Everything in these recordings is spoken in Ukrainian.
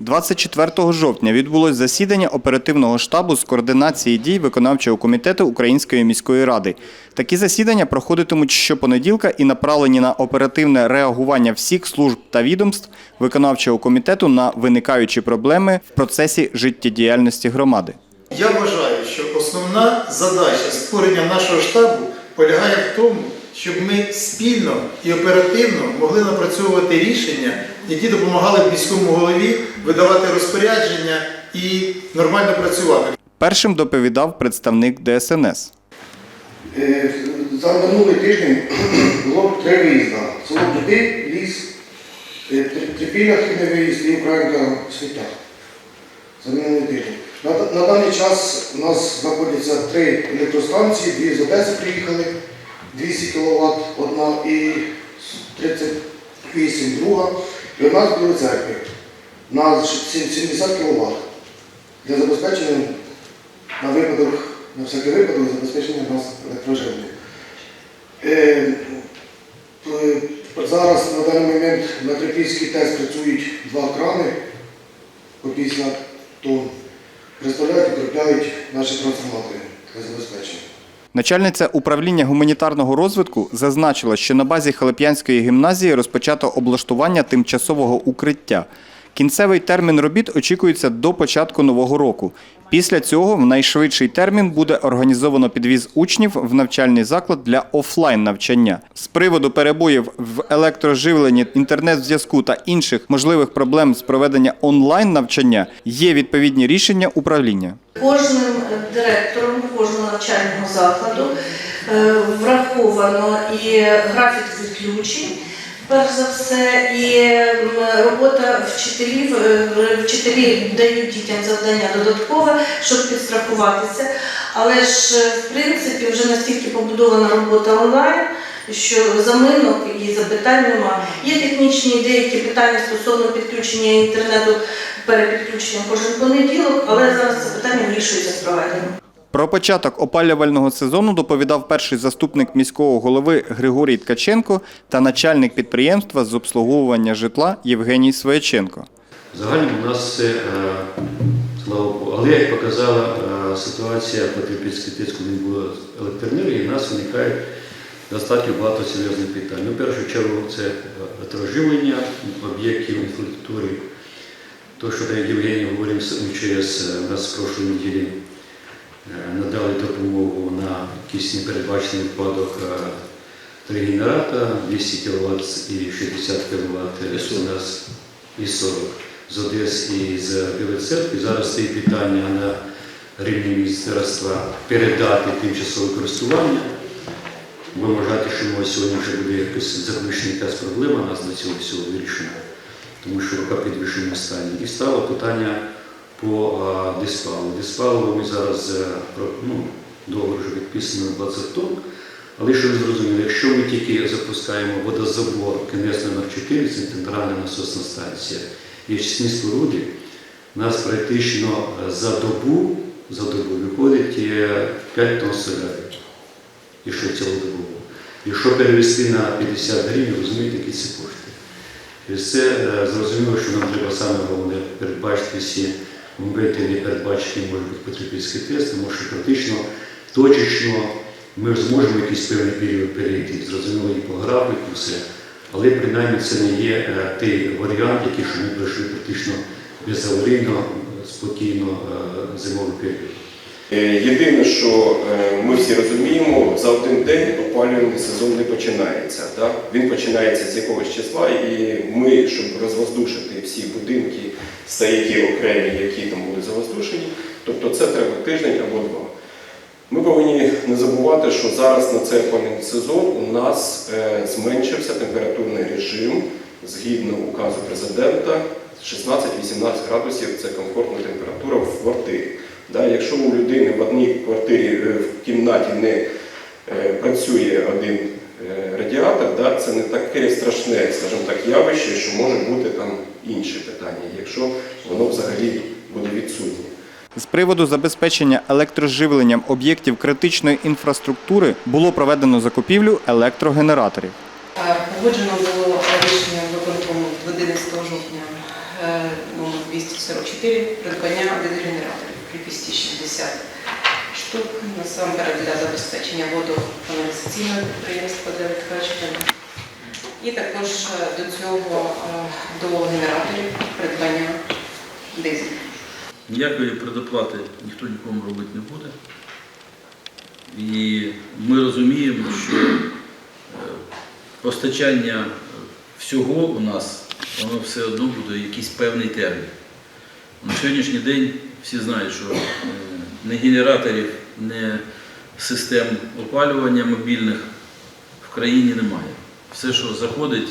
24 жовтня відбулось засідання оперативного штабу з координації дій виконавчого комітету Української міської ради. Такі засідання проходитимуть щопонеділка і направлені на оперативне реагування всіх служб та відомств виконавчого комітету на виникаючі проблеми в процесі життєдіяльності громади. Я вважаю, що основна задача створення нашого штабу полягає в тому, щоб ми спільно і оперативно могли напрацьовувати рішення, які допомагали б міському голові видавати розпорядження і нормально працювати. Першим доповідав представник ДСНС. Е, За минулий тиждень було три виїзда. Село Дути, ліс, е, Три- Трипілля, хідний виїзд і Українка світа. За минулий тиждень. На, на даний час у нас знаходяться три електростанції, дві з Одеси приїхали, 200 кВт одна і 38 друга, і одна з Білої церкви на 70 кВт для забезпечення на випадок, на всякий випадок забезпечення нас електроживлення. Е, Зараз на даний момент на Трипільській ТЕС працюють два крани по 50 тонн. Представляють і кріпляють наші трансформатори для забезпечення. Начальниця управління гуманітарного розвитку зазначила, що на базі Халеп'янської гімназії розпочато облаштування тимчасового укриття. Кінцевий термін робіт очікується до початку нового року. Після цього в найшвидший термін буде організовано підвіз учнів в навчальний заклад для офлайн навчання. З приводу перебоїв в електроживленні, інтернет-зв'язку та інших можливих проблем з проведення онлайн навчання є відповідні рішення управління. Кожним директором навчального закладу е, враховано і графік відключень, перш за все, і робота вчителів. Е, Вчителі дають дітям завдання додаткове, щоб підстрахуватися. Але ж, е, в принципі, вже настільки побудована робота онлайн. Що заминок і запитань нема. Є технічні деякі питання стосовно підключення інтернету перепідключення кожен понеділок, але зараз це питання вирішується з провайдером. Про початок опалювального сезону доповідав перший заступник міського голови Григорій Ткаченко та начальник підприємства з обслуговування житла Євгеній Свояченко. Загально у нас все, е, слава Богу. Але як показала е, ситуація по Трипільській коли не було електроенергії, у нас виникає достатньо багато серйозних питань. Ну, в першу чергу це електроживлення об'єктів інфраструктури. То, що Євгеній говорив, з МЧС е, у нас в прошлій неділі е, надали допомогу на якийсь непередбачений випадок е, три генератора, 200 кВт і 60 кВт у нас і 40 з Одес і з Білої церкви. Зараз стоїть питання на рівні міністерства передати тимчасове користування. Ви вважаєте, що ми сьогодні вже буде якась заключена якась проблема нас до цього всього вирішена, тому що рука підвищена стані. І стало питання по а, диспалу. Диспалу ми зараз е, ну, договор вже підписано на 20 тонн. Але що ви зрозуміли, якщо ми тільки запускаємо водозабор КНС номер 4 це центральна насосна станція, і очисні споруди, нас практично е, за добу, за добу виходить е, 5 тонн солярки, якщо цілодобово. Якщо перевести на 50 гривень, розумієте, які це кошти. І це е, зрозуміло, що нам треба саме головне передбачити всі моменти, не передбачені бути потрібні тест, тому що практично точечно ми зможемо якийсь певний період перейти. Зрозуміло і по графіку, все. Але принаймні це не є е, той варіант, який що ми пройшли практично безаварійно, спокійно е, зимовий період. Е, Єдине, що е, ми всі розуміємо, за один день опалювальний сезон не починається. Так? Він починається з якогось числа, і ми, щоб розвоздушити всі будинки, стояки окремі, які там будуть завоздушені, тобто це треба тиждень або два. Ми повинні не забувати, що зараз на цей опалювальний сезон у нас е, зменшився температурний режим згідно указу президента 16-18 градусів це комфортна температура в квартирі. Да, якщо у людини в одній квартирі е, в кімнаті не е, працює один е, радіатор, да, це не таке страшне, скажімо так, явище, що може бути там інші питання, якщо воно взагалі буде відсутнє. З приводу забезпечення електроживленням об'єктів критичної інфраструктури було проведено закупівлю електрогенераторів. Погоджено було рішення виконкому 11 жовтня номер 244 придбання дизель-генераторів кількості 60 штук, насамперед для забезпечення водоканалізаційного підприємства для відкачування. І також е, до цього е, до генераторів придбання дизелю. Ніякої предоплати ніхто нікому робити не буде. І ми розуміємо, що е, постачання всього у нас, воно все одно буде якийсь певний термін. На сьогоднішній день всі знають, що е, ні генераторів, ні систем опалювання мобільних в країні немає. Все, що заходить,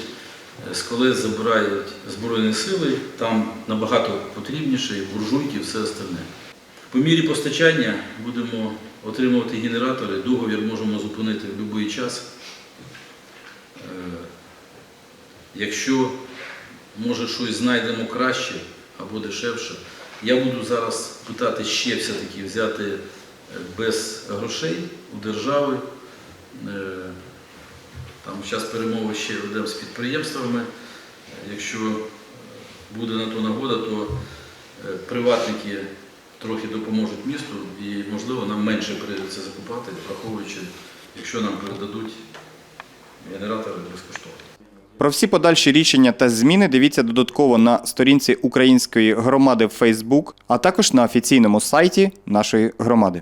е, з колес забирають Збройні сили, там набагато потрібніше, і буржуйки, і все остальне. По мірі постачання будемо отримувати генератори, договір можемо зупинити в будь-який час. Е, Якщо може щось знайдемо краще або дешевше, я буду зараз питати ще все-таки взяти е, без грошей у держави. Е, Там зараз перемови ще ведемо з підприємствами. Якщо буде на то нагода, то е, приватники трохи допоможуть місту і, можливо, нам менше прийдеться закупати, враховуючи, якщо нам передадуть генератори безкоштовно. Про всі подальші рішення та зміни дивіться додатково на сторінці української громади в Фейсбук, а також на офіційному сайті нашої громади.